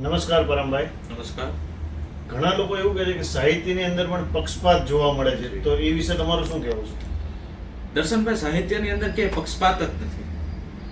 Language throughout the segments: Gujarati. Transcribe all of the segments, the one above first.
નમસ્કાર પરમભાઈ. નમસ્કાર. ઘણા લોકો એવું કહે છે કે સાહિત્યની અંદર પણ પક્ષપાત જોવા મળે છે. તો એ વિશે તમારું શું કહેવું છે? દર્શનભાઈ સાહિત્યની અંદર કે પક્ષપાત જ નથી.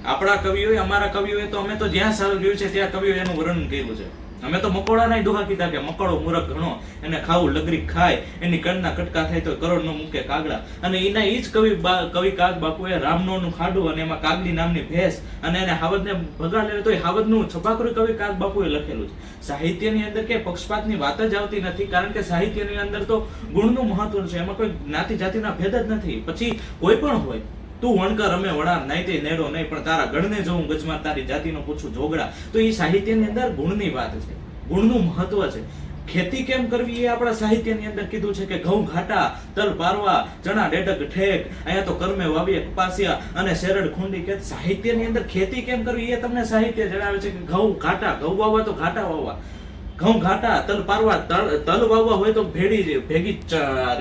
આપણા કવિઓએ અમારા કવિઓએ તો અમે તો જ્યાં સારું જોયું છે ત્યાં કવિઓએ એનું વર્ણન કર્યું છે. અમે તો મકોડાના દુહા કીધા કે મકોડો મૂરખ ઘણો, એને ખાવું લગરી ખાય, એની કણના કટકા થાય તો કરોડ નો મૂકે કાગડા. અને એના ઈ જ કવિ કવિ કાગ બાપુએ રામનોનું ખાડું અને એમાં કાગલી નામની ભેંસ અને એને હાવદને ભગાડે તો એ હાવદનું છપાકરું કવિ કાગ બાપુએ લખેલું છે. સાહિત્યની અંદર કે પક્ષપાતની વાત જ આવતી નથી, કારણ કે સાહિત્યની અંદર તો ગુણનું મહત્વ છે, એમાં કોઈ જ્ઞાતિ જાતિના ભેદ જ નથી. પછી કોઈ પણ હોય તું વણકર, અમે વડા નહીં તે નેડો નહીં, પણ તારા ગણને જોઉં, ગજમાં તારી જાતિનો પૂછું, જોગડા. તો એ સાહિત્યની અંદર ગુણની વાત છે. ગુણનું મહત્વ છે. ખેતી કેમ કરવી એ આપણા સાહિત્યની અંદર કીધું છે કે ઘઉં ઘાટા, તલ પારવા, ચણા ડેડક ઠેક, અહીંયા તો કર્મે વાવીએ, કપાસિયા અને શેરડ ખૂંડી કે સાહિત્યની અંદર ખેતી કેમ કરવી એ તમને સાહિત્ય જણાવે છે કે ઘઉં ઘાટા, ઘઉં વાવવા તો ઘાટા વાવવા. ઘઉં ઘાટા, તલ પારવા તલ વાવવા હોય તો ભેડી ભેગી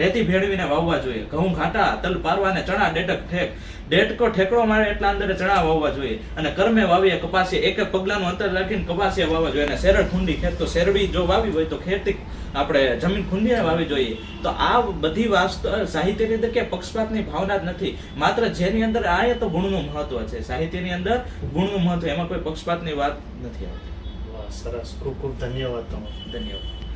રેતી ભેળવીને વાવવા જોઈએ. ઘઉં ઘાટા, તલ પારવા ને ચણા ડેડક ઠેક. ડેટકો ઠેકડો મારે એટલા અંદર ચણા વાવવા જોઈએ. અને કર્મે વાવીએ કપાસી એક એક પગલાનું અંતર રાખીને કપાસી વાવવા જોઈએ. અને શેરડ ખૂંડી ખેત તો શેરડી જો વાવી હોય તો ખેતી આપણે જમીન ખૂંડીને વાવી જોઈએ. તો આ બધી વાસ્ત, સાહિત્યની અંદર કે પક્ષપાતની ભાવના જ નથી. માત્ર જેની અંદર આ તો ગુણનું મહત્વ છે. સાહિત્યની અંદર ગુણનું મહત્વ, એમાં કોઈ પક્ષપાતની વાત નથી આવતી. સરસ ખૂબ ખૂબ ધન્યવાદ તમારો ધન્યવાદ